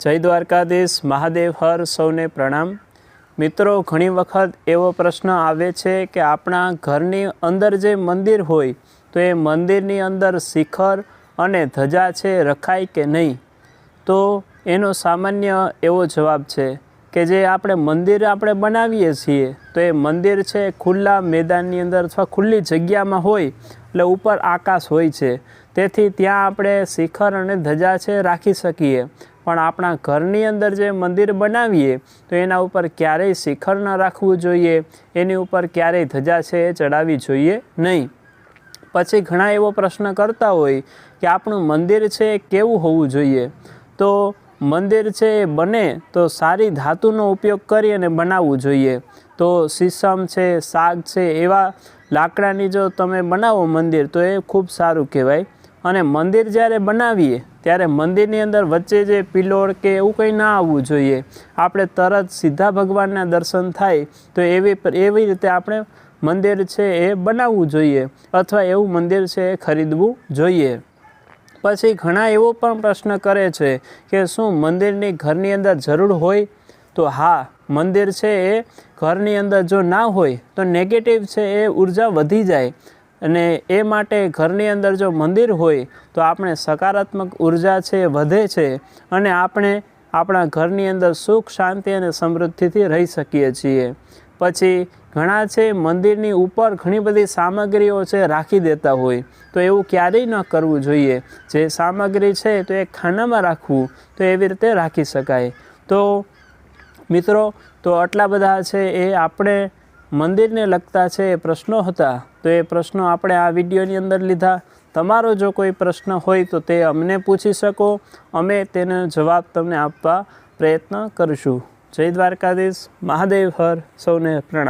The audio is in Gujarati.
જય દ્વારકાધીશ, મહાદેવ, હર સૌને પ્રણામ. મિત્રો, ઘણી વખત એવો પ્રશ્ન આવે છે કે આપણા ઘરની અંદર જે મંદિર હોય, તો એ મંદિરની અંદર શિખર અને ધજા છે, રખાય કે નહીં? તો એનો સામાન્ય એવો જવાબ છે કે જે આપણે મંદિર આપણે બનાવીએ છીએ, તો એ મંદિર છે, ખુલ્લા મેદાનની અંદર અથવા ખુલ્લી જગ્યામાં હોય, એટલે ઉપર આકાશ હોય છે. તેથી ત્યાં આપણે શિખર અને ધજા છે રાખી શકીએ. પણ આપણા ઘરની અંદર જે મંદિર બનાવીએ, તો એના ઉપર ક્યારેય શિખર ન રાખવું જોઈએ. એની ઉપર ક્યારેય ધજા છે એ ચડાવવી જોઈએ નહીં. પછી ઘણા એવો પ્રશ્ન કરતા હોય કે આપણું મંદિર છે એ કેવું હોવું જોઈએ? તો મંદિર છે એ બને તો સારી ધાતુનો ઉપયોગ કરી અને બનાવવું જોઈએ. તો સીસમ છે, સાગ છે, એવા લાકડાની જો તમે બનાવો મંદિર, તો એ ખૂબ સારું કહેવાય. અને મંદિર જ્યારે બનાવીએ ત્યારે મંદિરની અંદર વચ્ચે જે પિલોર કે એવું કંઈ ના આવવું જોઈએ. આપણે તરત સીધા ભગવાનના દર્શન થાય તો એવી એવી રીતે આપણે મંદિર છે એ બનાવવું જોઈએ અથવા એવું મંદિર છે એ ખરીદવું જોઈએ. પછી ઘણા એવો પણ પ્રશ્ન કરે છે કે શું મંદિરની ઘરની અંદર જરૂર હોય? તો હા, મંદિર છે એ ઘરની અંદર જો ના હોય તો નેગેટિવ છે એ ઊર્જા વધી જાય. અને એ માટે ઘરની અંદર જો મંદિર હોય, તો આપણે સકારાત્મક ઊર્જા છે, વધે છે અને આપણે આપણા ઘરની અંદર સુખ, શાંતિ અને સમૃદ્ધિથી રહી શકીએ છીએ. પછી ઘણા છે, મંદિરની ઉપર ઘણી બધી સામગ્રીઓ છે, રાખી દેતા હોય. તો એવું ક્યારેય ન કરવું જોઈએ. જે સામગ્રી છે, તો એ ખાનામાં રાખવું, તો એવી રીતે રાખી શકાય. તો મિત્રો, તો આટલા બધા છે, એ આપણે મંદિરને લગતા છે એ પ્રશ્નો હતા, તો એ પ્રશ્નો આપણે આ વિડીયોની અંદર લીધા. તમારો જો કોઈ પ્રશ્ન હોય તો તે અમને પૂછી શકો, અમે તેનો જવાબ તમને આપવા પ્રયત્ન કરીશું. જય દ્વારકાધીશ, મહાદેવ હર, સૌને પ્રણામ.